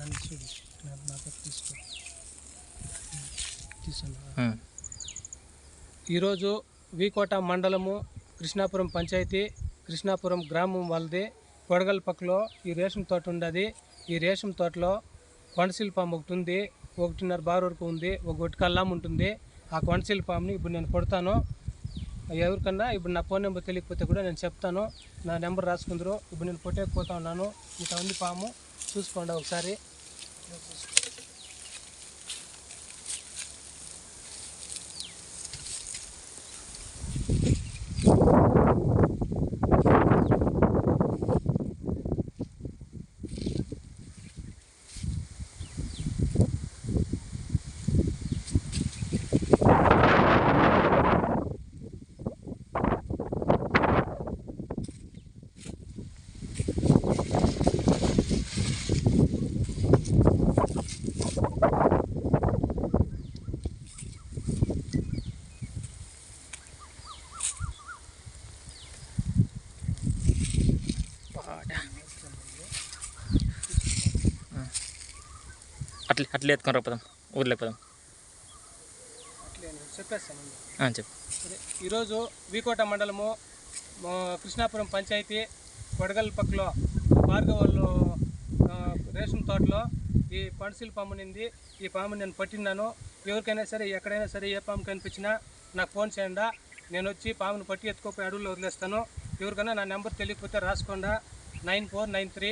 నన్ను చూడు. తీసుకో. తీసుకున్నా. ఈరోజు వీకోట మండలము కృష్ణాపురం పంచాయతీ కృష్ణాపురం గ్రామం వాళ్ళది. కొడగల్ పక్కలో ఈ రేషం తోట ఉండదు. ఈ రేషం తోటలో కొండశిల్ పాము ఒకటి ఉంది. ఒకటిన్నర బార్ వరకు ఉంది. ఒక గొట్టు కల్లాం ఉంటుంది. ఆ కొండశిల్ పాముని ఇప్పుడు నేను కొడతాను ఎవరికన్నా ఇప్పుడు నా ఫోన్ నెంబర్ తెలియకపోతే కూడా నేను చెప్తాను. నా నెంబర్ రాసుకుందరు. ఇప్పుడు నేను కొట్టేకపోతా ఉన్నాను. ఇంకా ఉంది పాము. చూసుకోండి ఒకసారి. Thank you. అట్లే అట్లే ఎత్తుకొని రాపదాం ఊర్లేకపోదాం చెప్పేస్తాను చెప్పు. ఈరోజు వీకోట మండలము కృష్ణాపురం పంచాయతీ కొడగల్ పక్కలో భార్గవాళ్ళు రేషన్ తోటలో ఈ పణసిల్ పాము నింది ఈ పాము నేను పట్టినాను ఎవరికైనా సరే ఎక్కడైనా సరే ఏ పాము కనిపించినా నాకు ఫోన్ చేయండి. నేను వచ్చి పామును పట్టి ఎత్తుకోపోయి అడవుల్లో వదిలేస్తాను. ఎవరికైనా నా నెంబర్ తెలియకపోతే రాసుకోండా. Nine four nine three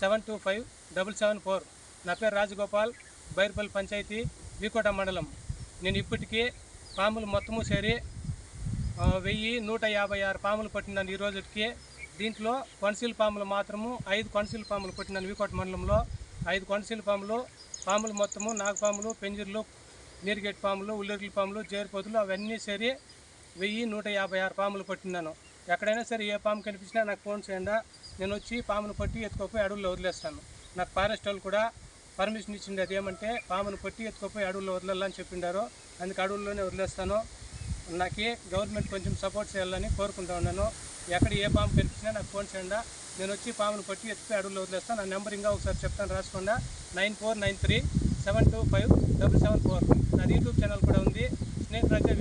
seven two five double seven four. నా పేరు రాజగోపాల్ బైర్పల్లి పంచాయతీ వీకోట మండలం. నేను ఇప్పటికీ పాములు మొత్తము చేరి వెయ్యి నూట యాభై ఆరు పాములు పట్టినాను ఈ రోజుకి. దీంట్లో కొనసీల పాములు మాత్రము ఐదు కొనసీల పాములు పట్టినాను వీకోట మండలంలో. ఐదు కొనసీల పాములు పాములు మొత్తము నాగపాములు పెంజిర్లు నీరుగెట్ పాములు ఉల్లిర్ల పాములు జేరిపోతులు అవన్నీ సరి వెయ్యి నూట యాభై ఆరు పాములు పట్టినాను. ఎక్కడైనా సరే ఏ పాము కనిపించినా నాకు ఫోన్ చేయండి. నేను వచ్చి పామును పట్టి ఎత్తుకోపోయి అడవుల్లో వదిలేస్తాను. నాకు ఫారెస్ట్ వాళ్ళు కూడా పర్మిషన్ ఇచ్చింది అది ఏమంటే పామును పట్టి ఎత్తుకుపోయి అడవుల్లో వదలాలని చెప్పిండారు. అందుకు అడవుల్లోనే వదిలేస్తాను. నాకు గవర్నమెంట్ కొంచెం సపోర్ట్ చేయాలని కోరుకుంటా ఉన్నాను. ఎక్కడ ఏ పాము కనిపించినా నాకు ఫోన్ చేయండి. నేను వచ్చి పామును పట్టి ఎత్తుకుపోయి అడవుల్లో వదిలేస్తాను. నా నెంబర్ ఇంకా ఒకసారి చెప్తాను రాసుకోండి. Nine four nine three seven two five double seven four. నాది యూట్యూబ్ ఛానల్ కూడా ఉంది. స్నేక్ రాజా